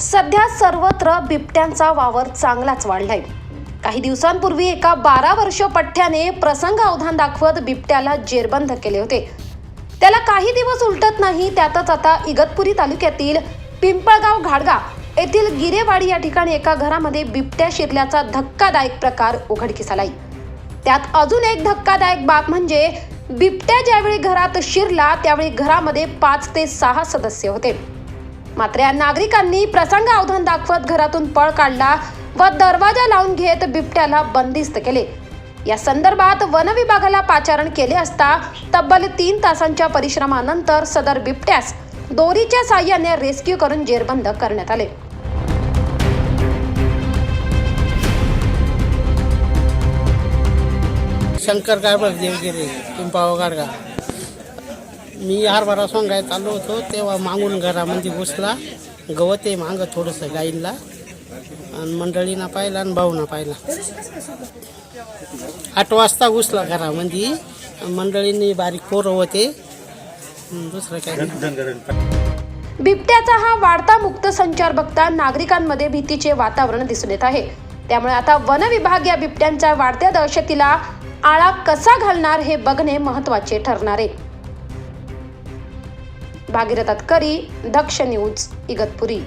सध्या सर्वत्र बिबट्यांचा वावर चांगलाच वाढलाय. काही दिवसांपूर्वी एका बारा वर्ष पठ्ठ्याने प्रसंग अवधान दाखवत बिबट्याला जेरबंद केले होते. त्याला काही दिवस उलटत नाही त्यातच आता इगतपुरी तालुक्यातील पिंपळगाव घाडगा येथील गिरेवाडी या ठिकाणी एका घरामध्ये बिबट्या शिरल्याचा धक्कादायक प्रकार उघडकीस आलाय. त्यात अजून एक धक्कादायक बाब म्हणजे बिबट्या ज्यावेळी घरात शिरला त्यावेळी घरामध्ये पाच ते सहा सदस्य होते. मात्र या नागरिकांनी प्रसंग अवधान दाखवत घरातून पळ काढला व दरवाजा लावून घेत बिबट्याला बंदिस्त केले. या संदर्भात वन विभागाला पाचारण केले असता तब्बल तीन तासांच्या परिश्रमानंतर सदर बिबट्यास दोरीच्या साह्याने रेस्क्यू करून जेरबंद करण्यात आले. शंकर गायबर देवगिरी. पिंपावा गाडगा मी हरभरा सोंगाय चाललो होतो तेव्हा मागून घरामध्ये म्हणजे घुसला. गवत आहे मागं थोडंसं गाईंला आणि मंडळींना पाहिला आणि भाऊना पाहिला. आठ वाजता घुसला घरामध्ये म्हणजे. मंडळींनी बारीक पोरं होते. दुसरं काय बिबट्याचा हा वाढता मुक्त संचार बघता नागरिकांमध्ये भीतीचे वातावरण दिसून येत आहे. त्यामुळे आता वन विभाग या बिबट्यांच्या वाढत्या दहशतीला आळा कसा घालणार हे बघणे महत्त्वाचे ठरणार आहे. भागीरथ करी दक्ष न्यूज इगतपुरी.